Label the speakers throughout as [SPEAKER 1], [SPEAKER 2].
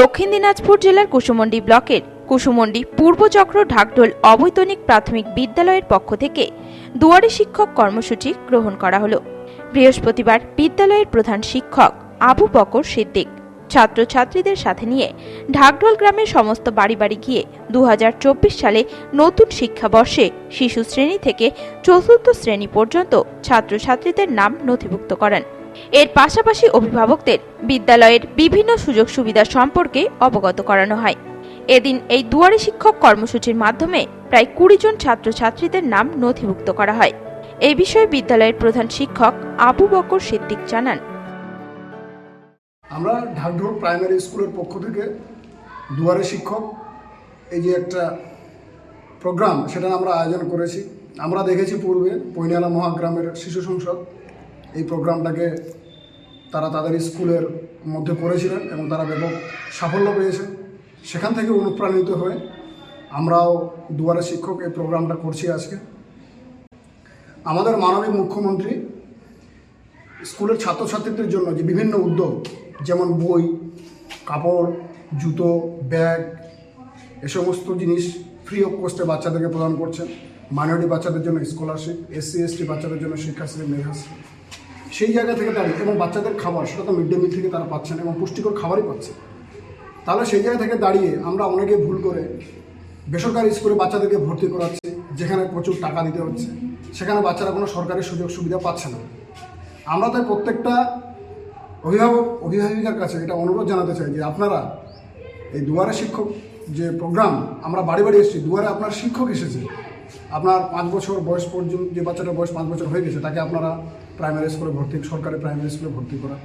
[SPEAKER 1] দক্ষিণ দিনাজপুর জেলার কুসুমন্ডি ব্লকের কুসুমন্ডি পূর্বচক্র ঢাকঢোল অবৈতনিক প্রাথমিক বিদ্যালয়ের পক্ষ থেকে দুয়ারে শিক্ষক কর্মসূচি গ্রহণ করা হলো। বৃহস্পতিবার বিদ্যালয়ের প্রধান শিক্ষক আবু বকর সিদ্দিক, ছাত্রছাত্রীদের সাথে নিয়ে ঢাকঢোল গ্রামের সমস্ত বাড়ি বাড়ি গিয়ে দুহাজার চব্বিশ সালে নতুন শিক্ষাবর্ষে শিশু শ্রেণি থেকে চতুর্থ শ্রেণি পর্যন্ত ছাত্রছাত্রীদের নাম নথিভুক্ত করেন। এর পাশাপাশি অভিভাবকদের বিদ্যালয়ের বিভিন্ন সুযোগ সুবিধা সম্পর্কে অবগত করানো হয়। এদিন এই দুয়ারে শিক্ষক কর্মসূচির মাধ্যমে প্রায় কুড়ি জন ছাত্রছাত্রীদের নাম নথিভুক্ত করা হয়। এই বিষয়ে বিদ্যালয়ের প্রধান শিক্ষক আবু বকর সিদ্দিক জানান।
[SPEAKER 2] আমরা ঢাকঢোল প্রাইমারি স্কুলের পক্ষ থেকে দুয়ারে শিক্ষক, এই যে একটা প্রোগ্রাম, সেটা আমরা আয়োজন করেছি। আমরা দেখেছি পূর্বে, পৈনালা মহাগ্রামের শিশু সংসদ এই প্রোগ্রামটাকে তারা তাদের স্কুলের মধ্যে করেছিলেন এবং তারা ব্যাপক সাফল্য পেয়েছেন। সেখান থেকে অনুপ্রাণিত হয়ে আমরাও দুয়ারে শিক্ষক এই প্রোগ্রামটা করছি আজকে। আমাদের মাননীয় মুখ্যমন্ত্রী স্কুলের ছাত্রছাত্রীদের জন্য যে বিভিন্ন উদ্যোগ, যেমন বই, কাপড়, জুতো, ব্যাগ, এ সমস্ত জিনিস ফ্রি অফ কস্টে বাচ্চাদেরকে প্রদান করছেন। মাইনরিটি বাচ্চাদের জন্য স্কলারশিপ এসসি এসটি বাচ্চাদের জন্য শিক্ষাশ্রী, মেধাশ্রী। সেই জায়গা থেকে দাঁড়িয়ে এবং বাচ্চাদের খাবার সেটা তো মিড ডে মিল থেকে তারা পাচ্ছেন এবং পুষ্টিকর খাবারই পাচ্ছে। তাহলে সেই জায়গা থেকে দাঁড়িয়ে আমরা অনেকে ভুল করে বেসরকারি স্কুলে বাচ্চাদেরকে ভর্তি করাচ্ছি, যেখানে প্রচুর টাকা দিতে হচ্ছে, সেখানে বাচ্চারা কোনো সরকারি সুযোগ সুবিধা পাচ্ছে না। আমরা তাই প্রত্যেকটা অভিভাবক, অভিভাবিকার কাছে এটা অনুরোধ জানাতে চাই যে আপনারা এই দুয়ারে শিক্ষক যে প্রোগ্রাম, আমরা বাড়ি বাড়ি এসেছি, দুয়ারে আপনার শিক্ষক এসেছে। আপনার পাঁচ বছর বয়স পর্যন্ত, যে বাচ্চাটার বয়স পাঁচ বছর হয়ে গেছে, তাকে আপনারা প্রাইমারি স্কুলে ভর্তি সরকারি প্রাইমারি স্কুলে ভর্তি করা।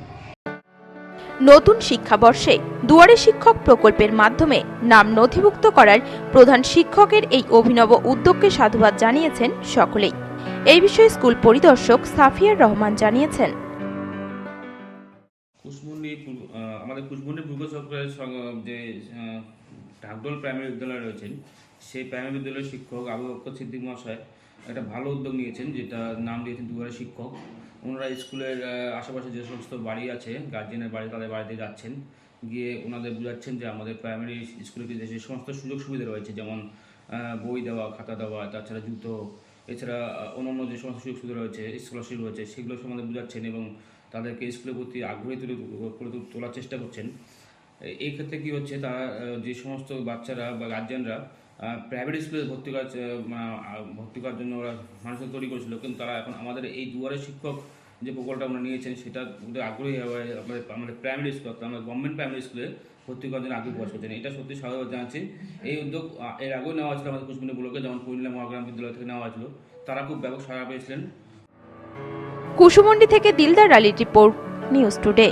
[SPEAKER 1] নতুন শিক্ষাবর্ষে দুয়ারে শিক্ষক প্রকল্পের মাধ্যমে নাম নথিভুক্ত করার প্রধান শিক্ষকের এই অভিনব উদ্যোগকে সাধুবাদ জানিয়েছেন সকলেই। এই বিষয়ে স্কুল পরিদর্শক সাফিয়ার রহমান জানিয়েছেন।
[SPEAKER 3] কুশমুন্ডি আমাদের কুশমুন্ডি পূর্ব চক্রের যে ঢাকডোল প্রাইমারি বিদ্যালয় রয়েছেন সেই প্রাইমারি বিদ্যালয়ের শিক্ষক আবু বক্কর সিদ্দিক মহাশয় একটা ভালো উদ্যোগ নিয়েছেন, যেটা নাম দিয়েছেন দুয়ারে শিক্ষক। ওনারা স্কুলের আশেপাশে যে সমস্ত বাড়ি আছে গার্জেনের বাড়ি, তাদের বাড়িতে যাচ্ছেন। গিয়ে ওনাদের বোঝাচ্ছেন যে আমাদের প্রাইমারি স্কুলে যে সমস্ত সুযোগ সুবিধা রয়েছে, যেমন বই দেওয়া, খাতা দেওয়া, তাছাড়া জুতো, এছাড়া অন্যান্য যে সমস্ত সুযোগ সুবিধা রয়েছে স্কলারশিপ রয়েছে, সেগুলো সম্বন্ধে বোঝাচ্ছেন এবং তাদেরকে স্কুলের প্রতি আগ্রহী তুলে করে তোলার চেষ্টা করছেন। এই ক্ষেত্রে কি হচ্ছে, তারা যে সমস্ত বাচ্চারা বা গার্জিয়ানরা প্রাইভেট স্কুলে ভর্তি করার ভর্তি করার জন্য ওরা মানুষের তৈরি করেছিল। কিন্তু তারা এখন আমাদের এই দুয়ারে শিক্ষক যে প্রকল্পটা আমরা নিয়েছেন সেটা আগ্রহী হয়ে আমাদের আমাদের প্রাইমারি স্কুল অর্থাৎ আমাদের গভর্নমেন্ট প্রাইমারি স্কুলে ভর্তি করার জন্য আগ্রহ প্রকাশ করছেন। এটা সত্যি স্বাগত জানাচ্ছি। এই উদ্যোগ এর আগেও নেওয়া হয়েছিল আমাদের কুচবিনি ব্লকে যেমন পুরুলিয়া মহাগ্রাম বিদ্যালয় থেকে নেওয়া হয়েছিল। তারা খুব ব্যাপক সাড়া পেয়েছিলেন।
[SPEAKER 1] কুসুমন্ডি থেকে দিলদার আলীর রিপোর্ট নিউজ টুডে।